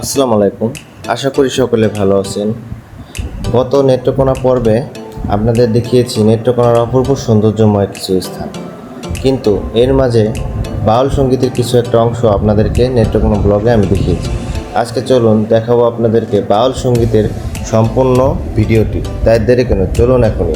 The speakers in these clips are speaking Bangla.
আসসালামু আলাইকুম। আশা করি সকলে ভালো আছেন। গত নেত্রকোনা পর্বে আপনাদের দেখিয়েছি নেত্রকোনার অপূর্ব সৌন্দর্যময় কিছু স্থান। কিন্তু এর মাঝে বাউল সঙ্গীতের কিছু একটা অংশ আপনাদেরকে নেত্রকোনা ব্লগে আমি দেখিয়েছি। আজকে চলুন দেখাবো আপনাদেরকে বাউল সঙ্গীতের সম্পূর্ণ ভিডিওটি। তাই দেরি কেন, চলুন এখনই।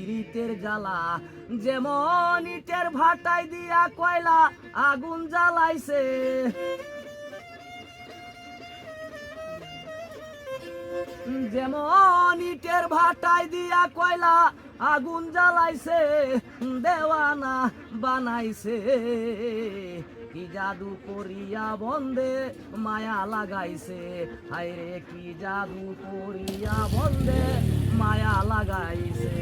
পীড়িতের জ্বালা যেমন ইটের ভাটাই দিয়া কয়লা আগুন জ্বালাইছে। যেমন ইটের ভাটাই দিয়া কয়লা আগুন জ্বালাইছে, দেওয়ানা বানাইছে। কি জাদু করিয়া বন্দে মায়া লাগাইছে, হায়রে কি জাদু করিয়া বন্দে মায়া লাগাইছে।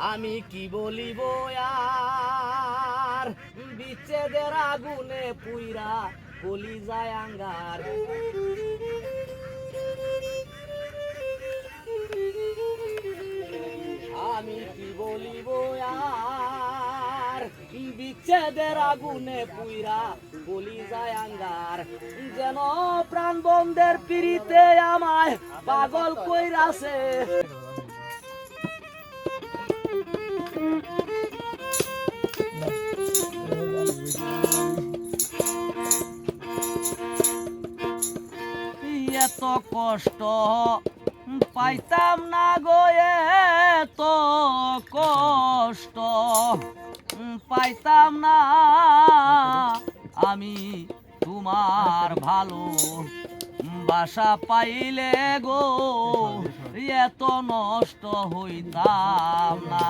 আমি কি বলিব আর? বিচ্ছেদের আগুনে পুইরা কলি যায় আঙ্গার। আমি কি বলিব আর? বিচ্ছেদের আগুনে পুইরা কলি যায় আঙ্গার। যেন প্রাণ বন্ধের পিড়িতে আমায় পাগল কইরাছে। এত কষ্ট পাইতাম না গো, এত কষ্ট পাইতাম না। আমি তোমার ভালো বাসা পাইলে গো এত নষ্ট হইতাম না।